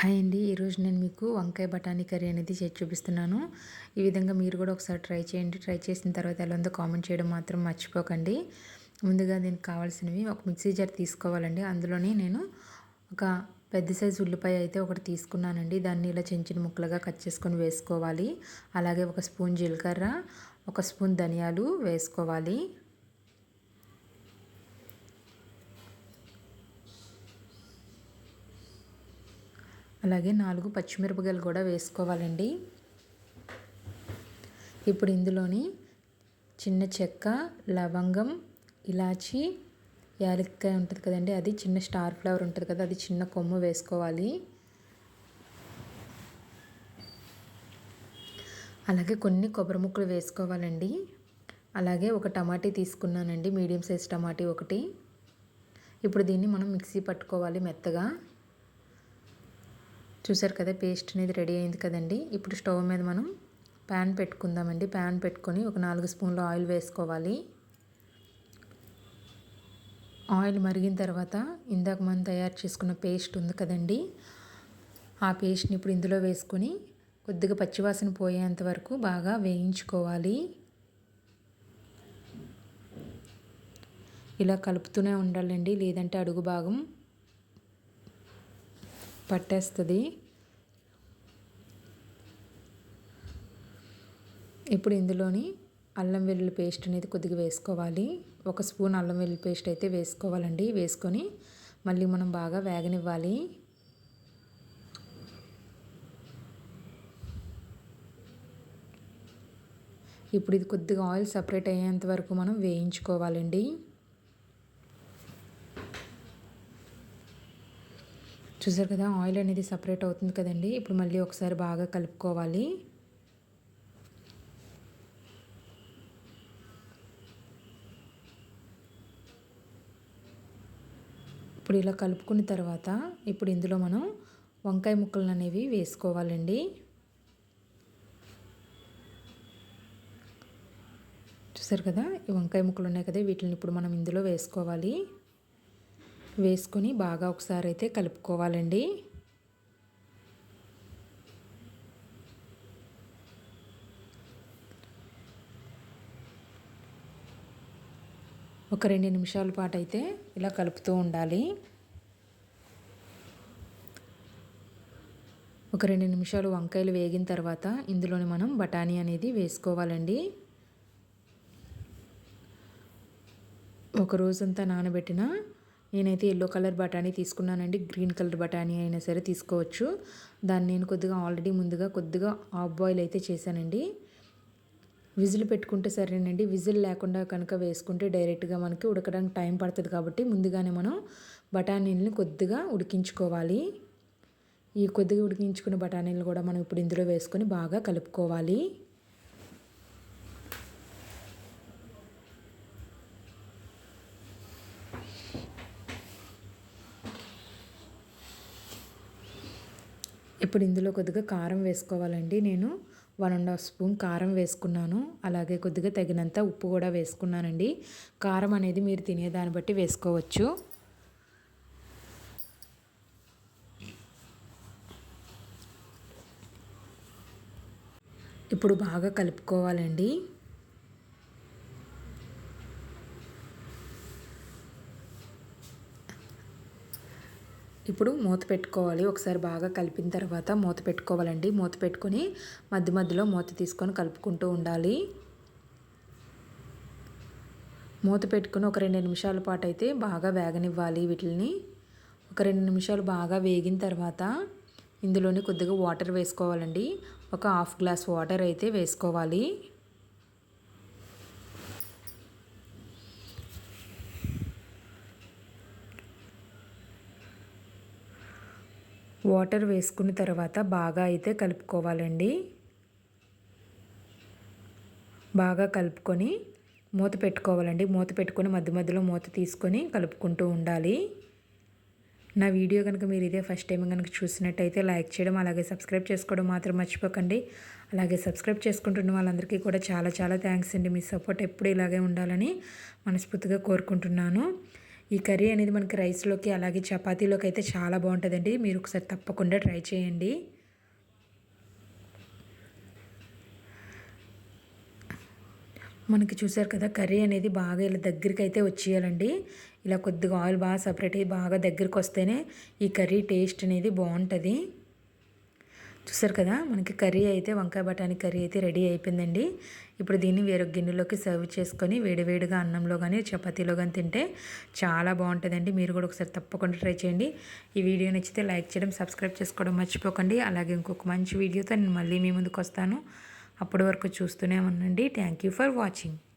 Hi అండి. ఈరోజు నేను మీకు వంకాయ బఠానీ కర్రీ అనేది చేసి చూపిస్తున్నాను. ఈ విధంగా మీరు కూడా ఒకసారి ట్రై చేయండి. ట్రై చేసిన తర్వాత ఎలా ఉందో కామెంట్ చేయడం మాత్రం మర్చిపోకండి. ముందుగా దీనికి కావాల్సినవి ఒక మిక్సీ జార్ తీసుకోవాలండి. అందులోనే నేను ఒక పెద్ద సైజు ఉల్లిపాయ అయితే ఒకటి తీసుకున్నానండి. దాన్ని ఇలా చిన్న చిన్న ముక్కలుగా కట్ చేసుకొని వేసుకోవాలి. అలాగే ఒక స్పూన్ జీలకర్ర ఒక స్పూన్ ధనియాలు వేసుకోవాలి. అలాగే నాలుగు పచ్చిమిరపకాయలు కూడా వేసుకోవాలండి. ఇప్పుడు ఇందులోని చిన్న చెక్క లవంగం ఇలాచి యాలక్కాయ ఉంటుంది కదండి అది చిన్న స్టార్ ఫ్లవర్ ఉంటుంది కదా అది చిన్న కొమ్ము వేసుకోవాలి. అలాగే కొన్ని కొబ్బరి ముక్కలు వేసుకోవాలండి. అలాగే ఒక టమాటీ తీసుకున్నానండి మీడియం సైజ్ టమాటీ ఒకటి. ఇప్పుడు దీన్ని మనం మిక్సీ పట్టుకోవాలి మెత్తగా. చూసారు కదా పేస్ట్ అనేది రెడీ అయింది కదండి. ఇప్పుడు స్టవ్ మీద మనం ప్యాన్ పెట్టుకుందామండి. ప్యాన్ పెట్టుకొని ఒక నాలుగు స్పూన్లు ఆయిల్ వేసుకోవాలి. ఆయిల్ మరిగిన తర్వాత ఇందాక మనం తయారు చేసుకున్న పేస్ట్ ఉంది కదండి. ఆ పేస్ట్ని ఇప్పుడు ఇందులో వేసుకొని కొద్దిగా పచ్చివాసన పోయేంత వరకు బాగా వేయించుకోవాలి. ఇలా కలుపుతూనే ఉండాలండి. లేదంటే అడుగు భాగం పట్టేస్తుంది. ఇప్పుడు ఇందులోని అల్లం వెల్లుల్లి పేస్ట్ అనేది కొద్దిగా వేసుకోవాలి. ఒక స్పూన్ అల్లం వెల్లుల్లి పేస్ట్ అయితే వేసుకోవాలండి. వేసుకొని మళ్ళీ మనం బాగా వేగనివ్వాలి. ఇప్పుడు ఇది కొద్దిగా ఆయిల్ సపరేట్ అయ్యేంత వరకు మనం వేయించుకోవాలండి. చూసారు కదా ఆయిల్ అనేది సపరేట్ అవుతుంది కదండి. ఇప్పుడు మళ్ళీ ఒకసారి బాగా కలుపుకోవాలి. ఇప్పుడు ఇలా కలుపుకున్న తర్వాత ఇప్పుడు ఇందులో మనం వంకాయ ముక్కలు అనేవి వేసుకోవాలండి. చూసారు కదా ఈ వంకాయ ముక్కలు ఉన్నాయి కదా వీటిని ఇప్పుడు మనం ఇందులో వేసుకోవాలి. వేసుకొని బాగా ఒకసారి అయితే కలుపుకోవాలండి. ఒక రెండు నిమిషాల పాటు అయితే ఇలా కలుపుతూ ఉండాలి. ఒక రెండు నిమిషాలు వంకాయలు వేగిన తర్వాత ఇందులోని మనం బఠానీ అనేది వేసుకోవాలండి. ఒక రోజంతా నానబెట్టిన నేనైతే ఎల్లో కలర్ బఠానీ తీసుకున్నానండి. గ్రీన్ కలర్ బఠానీ అయినా సరే తీసుకోవచ్చు. దాన్ని నేను కొద్దిగా ఆల్రెడీ ముందుగా కొద్దిగా ఆఫ్ బాయిల్ అయితే చేశానండి. విజిల్ పెట్టుకుంటే సరేనండి. విజిల్ లేకుండా కనుక వేసుకుంటే డైరెక్ట్గా మనకి ఉడకడానికి టైం పడుతుంది కాబట్టి ముందుగానే మనం బఠానీలని కొద్దిగా ఉడికించుకోవాలి. ఈ కొద్దిగా ఉడికించుకున్న బఠానీలు కూడా మనం ఇప్పుడు ఇందులో వేసుకొని బాగా కలుపుకోవాలి. ఇప్పుడు ఇందులో కొద్దిగా కారం వేసుకోవాలండి. నేను వన్ అండ్ హాఫ్ స్పూన్ కారం వేసుకున్నాను. అలాగే కొద్దిగా తగినంత ఉప్పు కూడా వేసుకున్నానండి. కారం అనేది మీరు తినేదాన్ని బట్టి వేసుకోవచ్చు. ఇప్పుడు బాగా కలుపుకోవాలండి. ఇప్పుడు మూత పెట్టుకోవాలి. ఒకసారి బాగా కలిపిన తర్వాత మూత పెట్టుకోవాలండి. మూత పెట్టుకొని మధ్య మధ్యలో మూత తీసుకొని కలుపుకుంటూ ఉండాలి. మూత పెట్టుకుని ఒక రెండు నిమిషాల పాటు అయితే బాగా వేగనివ్వాలి వీటిని ఒక రెండు నిమిషాలు బాగా వేగిన తర్వాత ఇందులోనే కొద్దిగా వాటర్ వేసుకోవాలండి. ఒక హాఫ్ గ్లాస్ వాటర్ అయితే వేసుకోవాలి. వాటర్ వేసుకున్న తర్వాత బాగా అయితే కలుపుకోవాలండి. బాగా కలుపుకొని మూత పెట్టుకోవాలండి. మూత పెట్టుకొని మధ్య మధ్యలో మూత తీసుకొని కలుపుకుంటూ ఉండాలి. నా వీడియో కనుక మీరు ఇదే ఫస్ట్ టైం కనుక చూసినట్టయితే లైక్ చేయడం అలాగే సబ్స్క్రైబ్ చేసుకోవడం మాత్రం మర్చిపోకండి. అలాగే సబ్స్క్రైబ్ చేసుకుంటున్న వాళ్ళందరికీ కూడా చాలా చాలా థ్యాంక్స్ అండి. మీ సపోర్ట్ ఎప్పుడు ఇలాగే ఉండాలని మనస్ఫూర్తిగా కోరుకుంటున్నాను. ఈ కర్రీ అనేది మనకి రైస్లోకి అలాగే చపాతీలోకి అయితే చాలా బాగుంటుందండి. మీరు ఒకసారి తప్పకుండా ట్రై చేయండి. మనకి చూసారు కదా కర్రీ అనేది బాగా ఇలా దగ్గరికి అయితే వచ్చేయాలండి. ఇలా కొద్దిగా ఆయిల్ బాగా సపరేట్ అయ్యి బాగా దగ్గరికి వస్తేనే ఈ కర్రీ టేస్ట్ అనేది బాగుంటుంది. చూసారు కదా మనకి కర్రీ అయితే వంకాయ బఠానీ కర్రీ అయితే రెడీ అయిపోయిందండి. ఇప్పుడు దీన్ని వేరొక గిన్నెలోకి సర్వ్ చేసుకొని వేడివేడిగా అన్నంలో కానీ చపాతీలో కానీ తింటే చాలా బాగుంటుందండి. మీరు కూడా ఒకసారి తప్పకుండా ట్రై చేయండి. ఈ వీడియో నచ్చితే లైక్ చేయడం సబ్స్క్రైబ్ చేసుకోవడం మర్చిపోకండి. అలాగే ఇంకొక మంచి వీడియోతో నేను మళ్ళీ మీ ముందుకు వస్తాను. అప్పటి వరకు చూస్తూనే ఉండండి. Thank you for watching